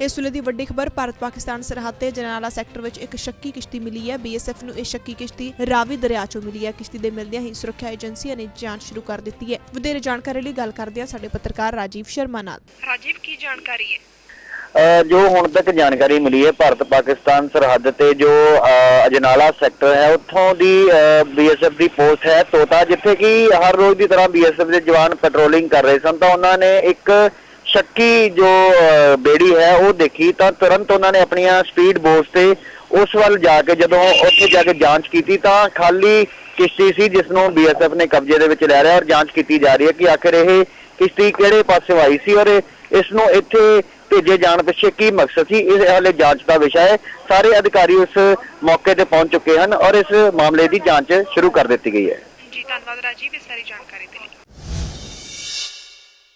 ਇਸ ਵੇਲੇ ਦੀ ਵੱਡੀ ਖਬਰ ਭਾਰਤ ਪਾਕਿਸਤਾਨ ਸਰਹੱਦ ਤੇ ਜਨਾਲਾ ਸੈਕਟਰ ਵਿੱਚ ਇੱਕ ਸ਼ੱਕੀ ਕਿਸ਼ਤੀ ਮਿਲੀ ਹੈ। ਬੀਐਸਐਫ ਨੂੰ ਇਹ ਸ਼ੱਕੀ ਕਿਸ਼ਤੀ ਰਾਵੀ ਦਰਿਆ ਚੋਂ ਮਿਲੀ ਹੈ। ਕਿਸ਼ਤੀ ਦੇ ਮਿਲਦਿਆਂ ਹੀ ਸੁਰੱਖਿਆ ਏਜੰਸੀਆਂ ਨੇ ਜਾਂਚ ਸ਼ੁਰੂ ਕਰ ਦਿੱਤੀ ਹੈ। ਵਧੇਰੇ ਜਾਣਕਾਰੀ ਲਈ ਗੱਲ ਕਰਦੇ ਹਾਂ ਸਾਡੇ ਪੱਤਰਕਾਰ ਰਾਜੀਵ ਸ਼ਰਮਾ ਨਾਲ। ਰਾਜੀਵ ਕੀ ਜਾਣਕਾਰੀ ਹੈ? ਜੋ ਹੁਣ ਤੱਕ ਜਾਣਕਾਰੀ ਮਿਲੀ ਹੈ ਭਾਰਤ ਪਾਕਿਸਤਾਨ ਸਰਹੱਦ ਤੇ ਜੋ ਅਜਨਾਲਾ ਸੈਕਟਰ ਹੈ ਉੱਥੋਂ ਦੀ ਬੀਐਸਐਫ ਦੀ ਪੋਸਟ ਹੈ ਤੋਤਾ ਜਿੱਥੇ ਕਿ ਹਰ ਰੋਜ਼ ਦੀ ਤਰ੍ਹਾਂ ਬੀਐਸਐਫ ਦੇ ਜਵਾਨ ਪੈਟਰੋਲਿੰਗ ਕਰ ਰਹੇ ਸਨ ਤਾਂ ਉਹਨਾਂ ਨੇ ਇੱਕ ਸ਼ੱਕੀ ਜੋ ਬੇੜੀ ਹੈ, ਉਹ ਦੇਖੀ ਤਾਂ ਤੁਰੰਤ ਉਹਨਾਂ ਨੇ ਆਪਣੀਆਂ ਸਪੀਡ ਬੋਟਸ ਤੇ ਉਸ ਵੱਲ ਜਾ ਕੇ ਜਦੋਂ ਉੱਥੇ ਜਾ ਕੇ ਜਾਂਚ ਕੀਤੀ ਤਾਂ ਖਾਲੀ ਕਿਸ਼ਤੀ ਸੀ ਜਿਸ ਨੂੰ ਬੀਐਸਐਫ ਨੇ ਕਬਜ਼ੇ ਦੇ ਵਿੱਚ ਲੈ ਲਿਆ ਔਰ ਜਾਂਚ ਕੀਤੀ ਜਾ ਰਹੀ ਹੈ ਕਿ ਆਖਿਰ ਇਹ ਕਿਸ਼ਤੀ ਕਿਹੜੇ ਪਾਸੇ ਆਈ ਸੀ ਔਰ ਇਹ- ਇਸ ਨੂੰ ਇੱਥੇ ਭੇਜੇ ਜਾਣ ਪਿੱਛੇ ਕੀ ਮਕਸਦ ਸੀ, ਇਹ ਹਾਲੇ ਜਾਂਚ ਦਾ ਵਿਸ਼ਾ ਹੈ। ਸਾਰੇ ਅਧਿਕਾਰੀ ਉਸ ਮੌਕੇ ਤੇ ਪਹੁੰਚ ਚੁੱਕੇ ਹਨ ਔਰ ਇਸ ਮਾਮਲੇ ਦੀ ਜਾਂਚ ਸ਼ੁਰੂ ਕਰ ਦਿੱਤੀ ਗਈ ਹੈ। ਜੀ, ਧੰਨਵਾਦ ਰਾਜੀਵ, ਇਸ ਸਾਰੀ ਜਾਣਕਾਰੀ ਦੇ ਲਈ।